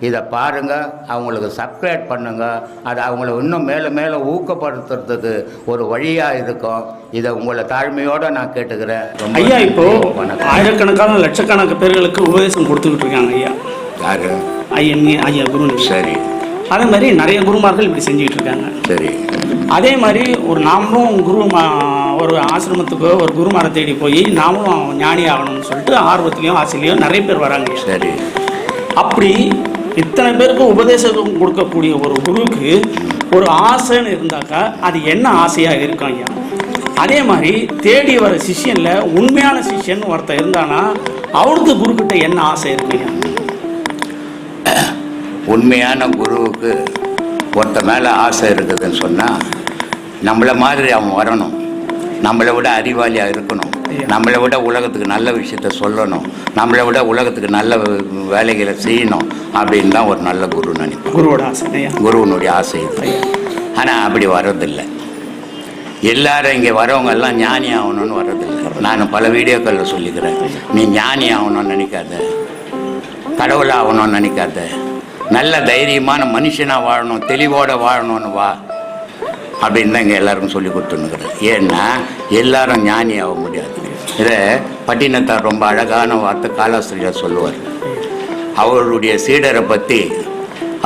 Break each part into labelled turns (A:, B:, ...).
A: இதை பாருங்க அவங்களுக்கு சப்ஸ்கிரைப் பண்ணுங்க. அது அவங்கள இன்னும் மேலே மேலே ஊக்கப்படுத்துறதுக்கு ஒரு வழியாக இருக்கும். இதை உங்களை தாழ்மையோடு நான் கேட்டுக்கிறேன்.
B: ஐயா இப்போ ஆயிரக்கணக்கான லட்சக்கணக்கான பேர்களுக்கு உபதேசம் கொடுத்துக்கிட்டு இருக்காங்க ஐயா.
A: யாரு?
B: ஐயா ஐயா குரு.
A: சரி.
B: அதே மாதிரி நிறைய குருமார்கள் இப்படி செஞ்சுக்கிட்டு இருக்காங்க
A: சரி.
B: அதே மாதிரி ஒரு நாமளும் குரு ஒரு ஆசிரமத்துக்கோ ஒரு குருமாரை தேடி போய் நாமளும் ஞானி ஆகணும்னு சொல்லிட்டு ஆர்வத்திலையும் ஆசையிலையும் நிறைய பேர் வராங்க.
A: சரி.
B: அப்படி இத்தனை பேருக்கும் உபதேசம் கொடுக்கக்கூடிய ஒரு குருவுக்கு ஒரு ஆசைன்னு இருந்தாக்கா அது என்ன ஆசையாக இருக்கும் ஐயா அதே மாதிரி தேடி வர சிஷியனில் உண்மையான சிஷியன் ஒருத்தன் இருந்தானா அவனுக்கு குருக்கிட்ட என்ன ஆசை இருக்கு? ஐயா
A: உண்மையான குருவுக்கு ஒருத்த மேலே ஆசை இருக்குதுன்னு சொன்னால் நம்மளை மாதிரி அவன் வரணும். நம்மளை விட அறிவாளியாக இருக்கணும். நம்மளை விட உலகத்துக்கு நல்ல விஷயத்த சொல்லணும். நம்மளை விட உலகத்துக்கு நல்ல வேலைகளை செய்யணும் அப்படின்னு தான் ஒரு நல்ல குரு நினைப்பான்
B: குருவோட ஆசை
A: குருவனுடைய ஆசை இது. ஆனால் அப்படி வர்றதில்லை. எல்லாரும் இங்கே வரவங்க எல்லாம் ஞானி ஆகணும்னு வர்றதில்லை. நான் பல வீடியோக்களில் சொல்லிக்கிறேன். நீ ஞானி ஆகணும்னு நினைக்காத. கடவுள் ஆகணும்னு நினைக்காத. நல்ல தைரியமான மனுஷனாக வாழணும் தெளிவோட வாழணும்னு வா. அப்படின்னு தான் இங்கே எல்லாருக்கும் சொல்லி கொடுத்துன்னுக்குறேன். ஏன்னா எல்லாரும் ஞானி ஆக முடியாது. இதை பட்டினத்தார் ரொம்ப அழகான வார்த்தை காலாசிரியர் சொல்லுவார். அவருடைய சீடரை பற்றி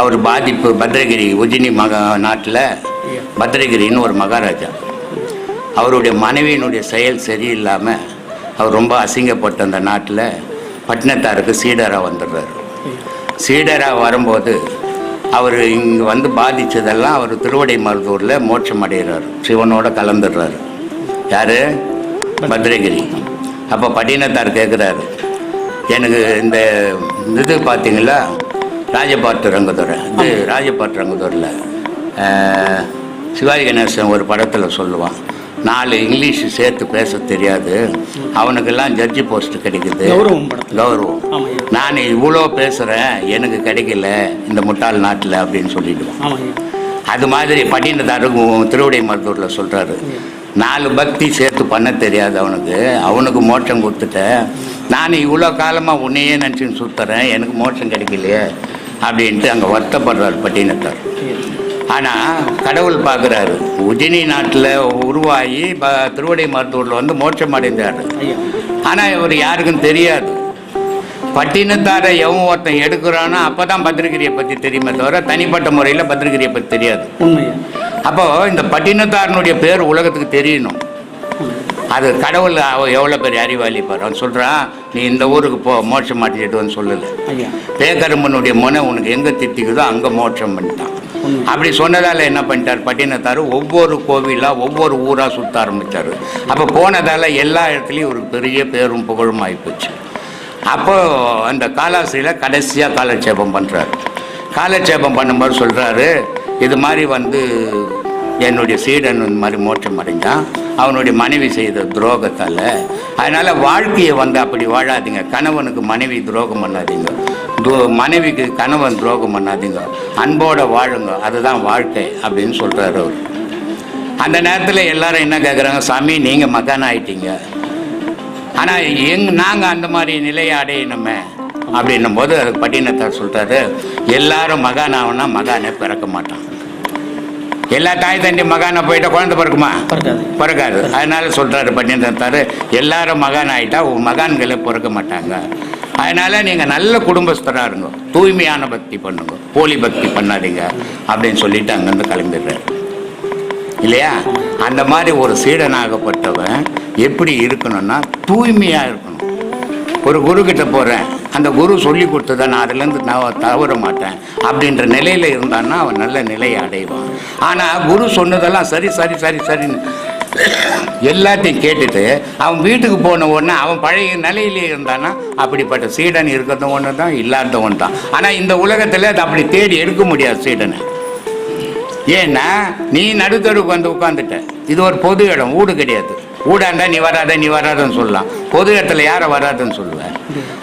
A: அவர் பாதிப்பு பத்ரகிரி உஜினி மக நாட்டில் பத்ரகிரின்னு ஒரு மகாராஜா. அவருடைய மனைவியினுடைய செயல் சரியில்லாமல் அவர் ரொம்ப அசிங்கப்பட்ட அந்த நாட்டில் பட்டினத்தாருக்கு சீடராக வந்துடுறாரு. சீடராக வரும்போது அவர் இங்கே வந்து பாதித்ததெல்லாம் அவர் திருவடை மருதூரில் மோட்சம் அடைகிறார் சிவனோட கலந்துடுறாரு. யார்? பத்ரகிரி அப்போ பட்டினத்தார் கேட்குறாரு எனக்கு இந்த இது பார்த்தீங்களா ராஜபாட்டு ரங்கதுரை இது ராஜபாட்டு ரங்கதுரையில் சிவாஜி கணேசன் ஒரு படத்தில் சொல்லுவான். நாலு இங்கிலீஷ் சேர்த்து பேச தெரியாது. அவனுக்கெல்லாம் ஜட்ஜி போஸ்ட் கிடைக்குது.
B: கௌரவம்.
A: கௌரவம். நான் இவ்வளோ பேசுகிறேன் எனக்கு கிடைக்கல இந்த முட்டாள் நாட்டில் அப்படின்னு
B: ஐயா
A: அது மாதிரி பட்டினத்தாருக்கும் திருவிடை மருத்தூரில் சொல்கிறாரு நாலு பக்தி சேர்த்து பண்ண தெரியாது அவனுக்கு. அவனுக்கு மோட்சம் கொடுத்துட்டேன். நான் இவ்வளோ காலமாக உன்னையே நினச்சின்னு சுற்றுறேன் எனக்கு மோட்சம் கிடைக்கலையே அப்படின்ட்டு அங்கே வருத்தப்படுறாரு பட்டினத்தார். ஆனால் கடவுள் பார்க்குறாரு உஜினி நாட்டில் உருவாகி திருவடை மருத்தூரில் வந்து மோட்சம் அடைந்தார் ஆனால் இவர் யாருக்கும் தெரியாது. பட்டினத்தாரை எவன் ஒருத்தன் எடுக்கிறானோ அப்போ தான் பத்திரிகிரியை பற்றி தெரியுமே தவிர தனிப்பட்ட முறையில் பத்திரிகிரியை பற்றி தெரியாது.
B: உண்மையா?
A: அப்போ இந்த பட்டினத்தாரனுடைய பேர் உலகத்துக்கு தெரியணும். அது கடவுள் எவ்வளோ பெரிய அறிவாளி பாரு. அவன் சொல்கிறான் நீ இந்த ஊருக்கு போ மோட்சம் மாட்டிட்டு வந்து சொல்லலை பேக்கரும்பனுடைய முனை உனக்கு எங்கே திட்டிக்குதோ அங்கே மோட்சம் பண்ணிட்டான். அப்படி சொன்னதால் என்ன பண்ணிட்டார்? பட்டினத்தார் ஒவ்வொரு கோவிலாக ஒவ்வொரு ஊராக சுற்ற ஆரம்பித்தார் அப்போ போனதால் எல்லா இடத்துலையும் ஒரு பெரிய பேரும் புகழும் ஆகிப்போச்சு அப்போ அந்த காலாசிரியில் கடைசியாக காலட்சேபம் பண்ணுறாரு காலட்சேபம் பண்ணும்போது சொல்கிறாரு இது மாதிரி வந்து என்னுடைய சீடன் இந்த மாதிரி மோட்சம் அடைஞ்சான் அவனுடைய மனைவி செய்த துரோகத்தால். அதனால் வாழ்க்கையை வந்து அப்படி வாழாதீங்க. கணவனுக்கு மனைவி துரோகம் பண்ணாதீங்க. மனைவிக்கு கணவன் துரோகம் பண்ணாதீங்க. அன்போட வாழுங்க. அதுதான் வாழ்க்கை அப்படின்னு சொல்கிறாரு அவர். அந்த நேரத்தில் எல்லாரும் என்ன கேட்குறாங்க சாமி நீங்கள் மகான் ஆயிட்டீங்க. ஆனால் எங் நாங்கள் அந்த மாதிரி நிலையை அடையணுமே. அப்படின்னும் போது அதுக்கு பட்டினத்தார் சொல்கிறாரு எல்லாரும் மகான் ஆகுனா மகானே பிறக்க மாட்டான். எல்லா தாய் தண்டி மகானை போயிட்டா குழந்தை பிறக்குமா?
B: பிறக்காது.
A: பிறக்காது. அதனால சொல்கிறாரு பட்டினத்தார் எல்லாரும் மகான் ஆகிட்டா மகான்களே பிறக்க மாட்டாங்க. அதனால நீங்க நல்ல குடும்பஸ்தரா இருங்க. தூய்மையான பக்தி பண்ணுங்க. போலி பக்தி பண்ணாதீங்க அப்படின்னு சொல்லிட்டு அங்கிருந்து கிளம்பிடுறாரு. இல்லையா? அந்த மாதிரி ஒரு சீடனாகப்பட்டவன் எப்படி இருக்கணும்னா தூய்மையா இருக்கணும். ஒரு குரு கிட்ட போறேன். அந்த குரு சொல்லி கொடுத்ததை நான் அதுலேருந்து நான் தவற மாட்டேன் அப்படின்ற நிலையில இருந்தான்னா அவன் நல்ல நிலையை அடைவான். ஆனா குரு சொன்னதெல்லாம் சரி சரி சரி சரின்னு எல்லாத்தையும் கேட்டுட்டு அவன் வீட்டுக்கு போன உடனே அவன் பழைய நிலையிலே இருந்தானா? அப்படிப்பட்ட சீடன் இருக்கிறதும் ஒன்று தான் இல்லாதவன் தான் ஆனால் இந்த உலகத்தில் அதை அப்படி தேடி எடுக்க முடியாது சீடனை. ஏன்னா நீ நடுத்தருக்கு வந்து உட்காந்துட்ட இது ஒரு பொது இடம் வீடு கிடையாது. வீடாண்டா நீ வராத நீ வராதன்னு சொல்லலாம். பொது இடத்துல யாரை வராதுன்னு சொல்லுவேன்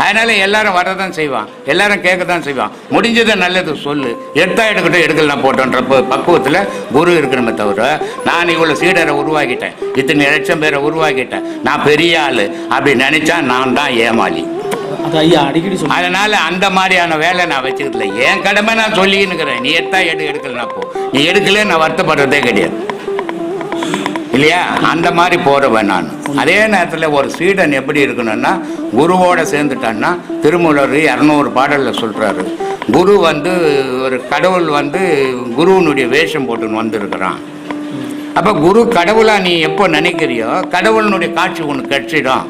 A: அதனால எல்லாரும் வரதான் செய்வான். எல்லாரும் கேட்க தான் செய்வான். முடிஞ்சதை நல்லது சொல்லு. எடுத்தா எடுக்கட்டும் எடுக்கலாம் போட்டோன்ற பக்குவத்தில் குரு இருக்கணுமே தவிர நான் இவ்வளோ சீடரை உருவாக்கிட்டேன். இத்தனை லட்சம் பேரை உருவாக்கிட்டேன். நான் பெரிய ஆள். அப்படி நினைச்சா நான் தான் ஏமாளி. அதனால அந்த மாதிரியான வேலை நான் வச்சுக்கிறதுல என் கடமை நான் சொல்லின்னுக்கிறேன் நீ எடுத்தா எடு எடுக்கலனா போ. நீ எடுக்கல நான் வருத்தப்படுறதே கிடையாது. இல்லையா? அந்த மாதிரி போறவன் நான். அதே நேரத்தில் ஒரு சீடன் எப்படி இருக்கணும்னா குருவோட சேர்ந்துட்டான்னா திருமூலர் இரநூறு பாடலில் சொல்றாரு. குரு வந்து ஒரு கடவுள் வந்து குருவினுடைய வேஷம் போட்டுன்னு வந்திருக்கிறான். அப்போ குரு கடவுளாக நீ எப்போ நினைக்கிறியோ கடவுளினுடைய காட்சி ஒன்று கிடைச்சிடும்.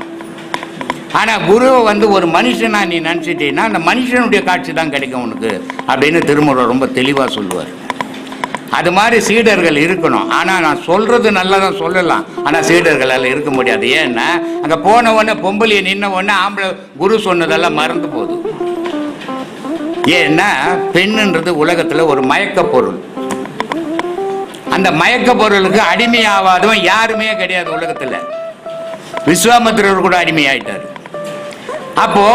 A: ஆனால் குருவை வந்து ஒரு மனுஷனாக நீ நினச்சிட்டீங்கன்னா அந்த மனுஷனுடைய காட்சி தான் கிடைக்கும் உனக்கு அப்படின்னு திருமூலர் ரொம்ப தெளிவாக சொல்லுவார். அது மாதிரி சீடர்கள் இருக்கணும். ஆனால் நான் சொல்றது நல்லா தான் சொல்லலாம். ஆனால் சீடர்களால் இருக்க முடியாது. ஏன்னா அங்கே போன உடனே பொம்பளையை நின்ன உடனே ஆம்பளை குரு சொன்னதெல்லாம் மறந்து போகுது. ஏன்னா பெண்ணுன்றது உலகத்தில் ஒரு மயக்க பொருள். அந்த மயக்க பொருளுக்கு அடிமையாவாதவன் யாருமே கிடையாது உலகத்தில். விஸ்வாமித்திரர் கூட அடிமையாயிட்டார். அப்போ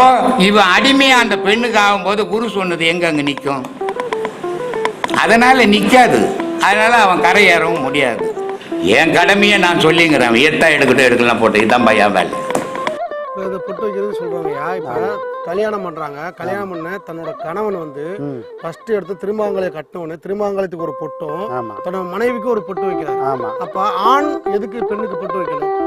A: இவன் அடிமையா அந்த பெண்ணுக்கு ஆகும்போது குரு சொன்னது எங்க அங்க நிற்கும் அதனால நிக்காது. அதனால அவன் கரையேறவும் முடியாது. என் கடமையை நான் சொல்லிங்கிறேன். ஏத்தா எடுக்கட்டும் எடுக்கலாம் போட்டு. இதான் பையன் வேலை.
C: இதை பொட்டு வைக்கிறது சொல்றாங்கய்யா இப்போ? கல்யாணம் பண்றாங்க. கல்யாணம் பண்ண தன்னோட கணவன் வந்து ஃபர்ஸ்ட் எடுத்து திருமாங்கலையை கட்டினவொடனே திருமாங்கலத்துக்கு ஒரு பொட்டும் தன்னோட மனைவிக்கு ஒரு பொட்டு வைக்கிறார்.
D: ஆமா.
C: அப்ப ஆண் எதுக்கு பெண்ணுக்கு பொட்டு வைக்கணும்?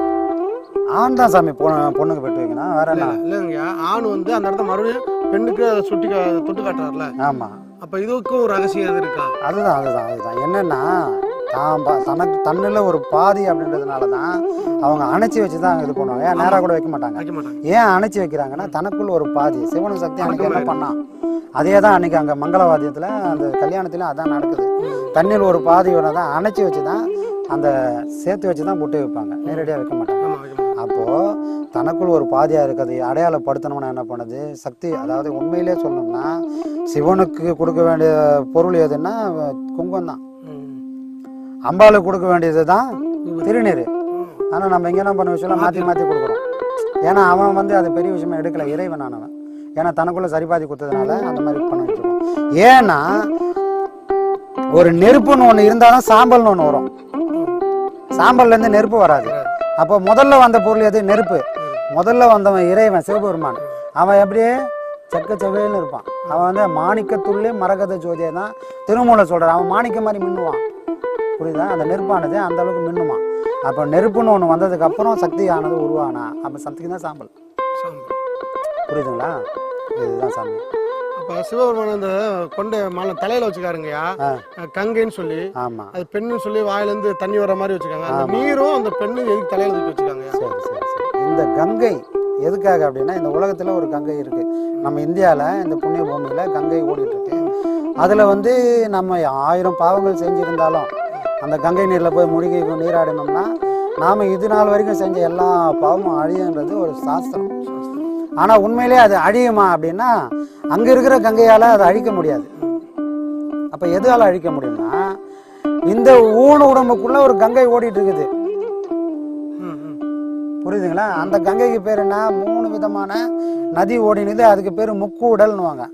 D: ஆண் தான் சாமி பொண்ணு பொண்ணுக்கு பெட்டு வைக்கணும். வேற என்ன?
C: இல்லைங்கய்யா ஆண் வந்து அந்த இடத்த மறுபடியும் பெண்ணுக்கு அதை சுட்டி தொட்டு காட்டுறாருல.
D: ஆமா.
C: அப்ப இதுக்கும் ஒரு ரகசியம் இருக்கா?
D: அதுதான் அதுதான் அதுதான். என்னன்னா தான் தனக்கு தன்னில் ஒரு பாதி அப்படின்றதுனால தான் அவங்க அணைச்சி வச்சு தான் இது பண்ணுவாங்க. ஏன் நேராக கூட வைக்க மாட்டாங்க? ஏன் அணைச்சி வைக்கிறாங்கன்னா தனக்குள்ள ஒரு பாதி. சிவனும் சக்தி அன்னைக்கு என்ன பண்ணான் அதே தான் அன்னைக்கு அங்கே மங்களவாத்தியத்தில் அந்த கல்யாணத்துலையும் அதான் நடக்குது. தண்ணியில் ஒரு பாதி தான் அணைச்சி வச்சு தான் அந்த சேர்த்து வச்சு தான் பொட்டு வைப்பாங்க நேரடியாக வைக்க மாட்டாங்க. அப்போது தனக்குள் ஒரு பாதியாக இருக்கிறது அடையாளப்படுத்தணும்னா என்ன பண்ணுது? சக்தி அதாவது உண்மையிலே சொல்லணும்னா சிவனுக்கு கொடுக்க வேண்டிய பொருள் எதுன்னா குங்கம் தான். அம்பாளுக்கு கொடுக்க வேண்டியது தான் திருநீர். ஆனால் நம்ம இங்கே என்ன பண்ண விஷயம் மாற்றி மாற்றி கொடுக்குறோம். ஏன்னா அவன் வந்து அது பெரிய விஷயமா எடுக்கல இறைவன் ஆனவன் ஏன்னா தனக்குள்ள சரிபாதி கொடுத்ததுனால அந்த மாதிரி பண்ண வச்சிருக்கோம். ஏன்னா ஒரு நெருப்புன்னு ஒன்று இருந்தால் தான் சாம்பல்னு ஒன்று வரும். சாம்பல்லேருந்து நெருப்பு வராது. அப்போ முதல்ல வந்த பொருள் எது? நெருப்பு. முதல்ல வந்தவன் இறைவன் சிவபெருமான். அவன் எப்படியே? செக்க செவ்வேல்னு இருப்பான். அவன் வந்து மாணிக்கத்துள்ளே மரகத ஜோதியை தான் திருமூல சொல்கிறான் அவன் மாணிக்க மாதிரி மின்னுவான். புரியுதா? அந்த நெருப்பானது அந்த அளவுக்கு மின்னுமா அப்போ நெருப்புன்னு ஒன்று வந்ததுக்கு அப்புறம் சக்தி ஆனது உருவானா? அப்போ சக்திக்கு தான் சாம்பல்.
C: சாம்பல்.
D: புரியுதுங்களா? இதுதான் சாமி
C: அப்ப சிவபெருமான் அந்த கொண்ட மாலை தலையில வச்சுக்காருங்கய்யா. கங்கைன்னு சொல்லி
D: ஆமாம்
C: அது பெண்ணுன்னு சொல்லி வாயில இருந்து தண்ணி வர மாதிரி வச்சுக்காங்க. அந்த
D: ஆமா.
C: நீரும் அந்த பெண்ணு எதுக்கு தலையில தூக்கி வச்சுக்காங்க
D: சரி சரி சரி. இந்த கங்கை எதுக்காக அப்படின்னா இந்த உலகத்தில் ஒரு கங்கை இருக்குது நம்ம இந்தியாவில் இந்த புண்ணிய பூமியில் கங்கை ஓடிட்டு இருக்கு அதில் வந்து நம்ம ஆயிரம் பாவங்கள் செஞ்சுருந்தாலும் அந்த கங்கை நீரில் போய் முழுகி நீராடினோம்னா நாம் இது நாள் வரைக்கும் செஞ்ச எல்லா பாவமும் அழியுன்றது ஒரு சாஸ்திரம். ஆனால் உண்மையிலே அது அழியுமா அப்படின்னா அங்கே இருக்கிற கங்கையால் அதை அழிக்க முடியாது. அப்போ எதால் அழிக்க முடியும்னா இந்த ஊன உடம்புக்குள்ள ஒரு கங்கை ஓடிட்டு இருக்குது புரியுதுங்களா? அந்த கங்கைக்கு பேர் என்ன? மூணு விதமான நதி ஓடினது. அதுக்கு பேர் முக்கு உடல்னுவாங்க.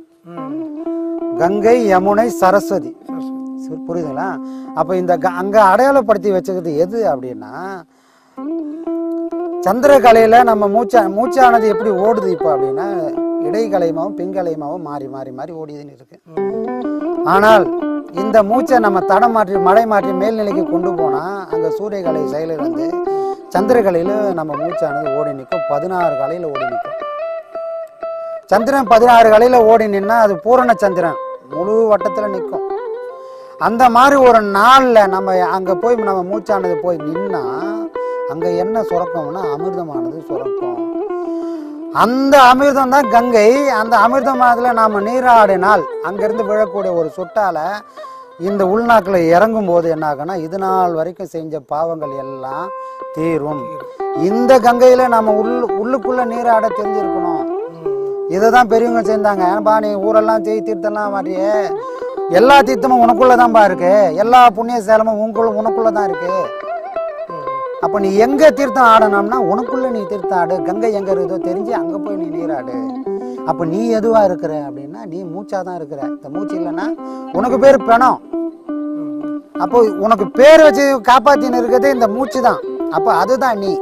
D: கங்கை யமுனை சரஸ்வதி. புரியுதுங்களா? அப்போ இந்த க- அடையாளப்படுத்தி வச்சுக்கிறது எது அப்படின்னா சந்திரகலையில் நம்ம மூச்சா மூச்சானது எப்படி ஓடுது இப்போ அப்படின்னா இடைக்கலைமாவும் பிங்கலைமாவும் மாறி மாறி மாறி ஓடிதுன்னு இருக்கு. ஆனால் இந்த மூச்சை நம்ம தடம் மாற்றி மழை மாற்றி மேல்நிலைக்கு கொண்டு போனால் அங்க சூரியகலை செயலிழந்து சந்திரகலையில் நம்ம மூச்சானது ஓடி நிற்கும். பதினாறு கலையில் ஓடி நிற்கும். சந்திரன் பதினாறு கலையில் ஓடி நின்னா அது பூரண சந்திரன். முழு வட்டத்தில் நிற்கும். அந்த மாதிரி ஒரு நாளில் நம்ம அங்கே போய் நம்ம மூச்சானது போய் நின்னா அங்கே என்ன சுரக்கம்னா அமிர்தமானது சுரக்கும். அந்த அமிர்தம் தான் கங்கை. அந்த அமிர்தமானதுல நாம் நீராடினால் அங்கேருந்து விழக்கூடிய ஒரு சொட்டால் இந்த உள்நாக்கில் இறங்கும் போது என்ன ஆகுனா இது நாள் வரைக்கும் செஞ்ச பாவங்கள் எல்லாம் தீரும். இந்த கங்கையில நம்ம உள் உள்ளுக்குள்ள நீராட தெரிஞ்சிருக்கணும். இதை தான் பெரியவங்க செஞ்சாங்க ஏன்பா நீ ஊரெல்லாம் செய் தீர்த்தெல்லாம் மாதிரியே. எல்லா தீர்த்தமும் உனக்குள்ளே தான்ப்பா இருக்கு. எல்லா புண்ணிய சேலமும் உங்களுக்குள்ள உனக்குள்ள தான் இருக்கு. அப்போ நீ எங்க தீர்த்தம் ஆடணும்னா உனக்குள்ள நீ தீர்த்தம் ஆடு. கங்கை எங்க இருக்குதோ தெரிஞ்சு அங்க போய் நீ நீராடு அப்போ நீ எதுவா இருக்கிற அப்படின்னா நீ மூச்சா தான் இருக்கிற. இந்த மூச்சு இல்லைன்னா உனக்கு பேர் பிணம் அப்போ உனக்கு பேர் வச்சு காப்பாத்தின்னு இருக்கிறது இந்த மூச்சு தான் அப்போ அதுதான் நீ.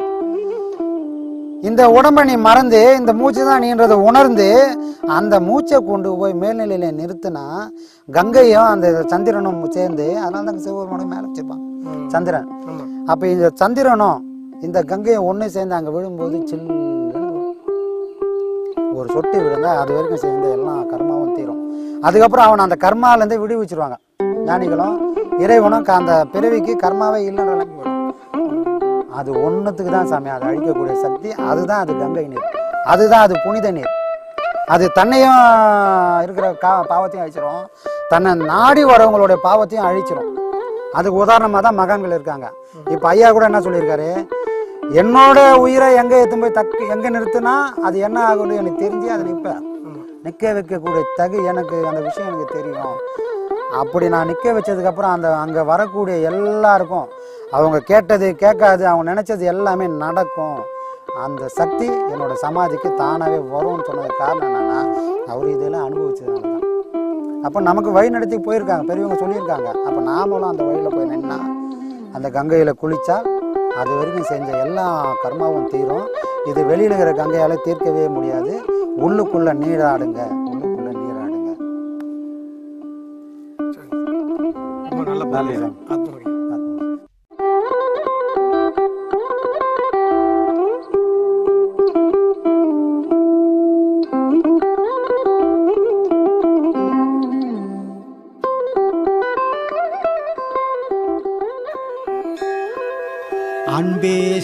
D: இந்த உடம்ப நீ மறந்து இந்த மூச்சு தான் நீன்றதை உணர்ந்து அந்த மூச்சை கொண்டு போய் மேல்நிலையில நிறுத்தினா கங்கையும் அந்த சந்திரனும் சேர்ந்து அதனால தான் சிவபெருமானும் மேலே வச்சிருப்பான் சந்திரன். அப்போ இந்த சந்திரனும் இந்த கங்கையும் ஒன்று சேர்ந்து அங்கே விழும்போது சில்லுன்னு ஒரு சொட்டு விழுந்தா அது வரைக்கும் சேர்ந்து எல்லாம் கர்மாவும் தீரும். அதுக்கப்புறம் அவன் அந்த கர்மாலேருந்து விடுவிச்சிருவாங்க. ஞானிகளும் இறைவனும் அந்த பிறவிக்கு கர்மாவே வரும் அது ஒன்றுத்துக்கு தான் சாமி அதை அழிக்கக்கூடிய சக்தி அதுதான் அது கங்கை நீர். அதுதான் அது புனித நீர். அது தன்னையும் இருக்கிற கா பாவத்தையும் அழிச்சிரும். தன்னை நாடி வரவங்களுடைய பாவத்தையும் அழிச்சிரும். அதுக்கு உதாரணமாக தான் மகான்கள் இருக்காங்க. இப்போ ஐயா கூட என்ன சொல்லியிருக்காரு? என்னோட உயிரை எங்கே எடுத்து போய் தக்கு எங்கே நிறுத்துனா அது என்ன ஆகும்னு எனக்கு தெரிஞ்சு அதை நிற்பேன் நிற்க வைக்கக்கூடிய தகு எனக்கு அந்த விஷயம் எனக்கு தெரியும். அப்படி நான் நிற்க வச்சதுக்கப்புறம் அந்த அங்கே வரக்கூடிய எல்லாருக்கும் அவங்க கேட்டது கேட்காது அவங்க நினச்சது எல்லாமே நடக்கும். அந்த சக்தி என்னோட சமாதிக்கு தானாகவே வரும்னு சொன்னது காரணம் என்னென்னா அவர் இதெல்லாம் அனுபவிச்சதுனால தான் அப்போ நமக்கு வழி நடத்தி போயிருக்காங்க பெரியவங்க சொல்லியிருக்காங்க. அப்போ நாமளும் அந்த வழியில் போய் நின்னா அந்த கங்கையில் குளிச்சா அது வரைக்கும் செஞ்ச எல்லா கர்மாவும் தீரும். இது வெளியில் இருக்கிற கங்கையால் தீர்க்கவே முடியாது. உள்ளுக்குள்ள நீராடுங்க உள்ளுக்குள்ள நீராடுங்க.
C: நல்ல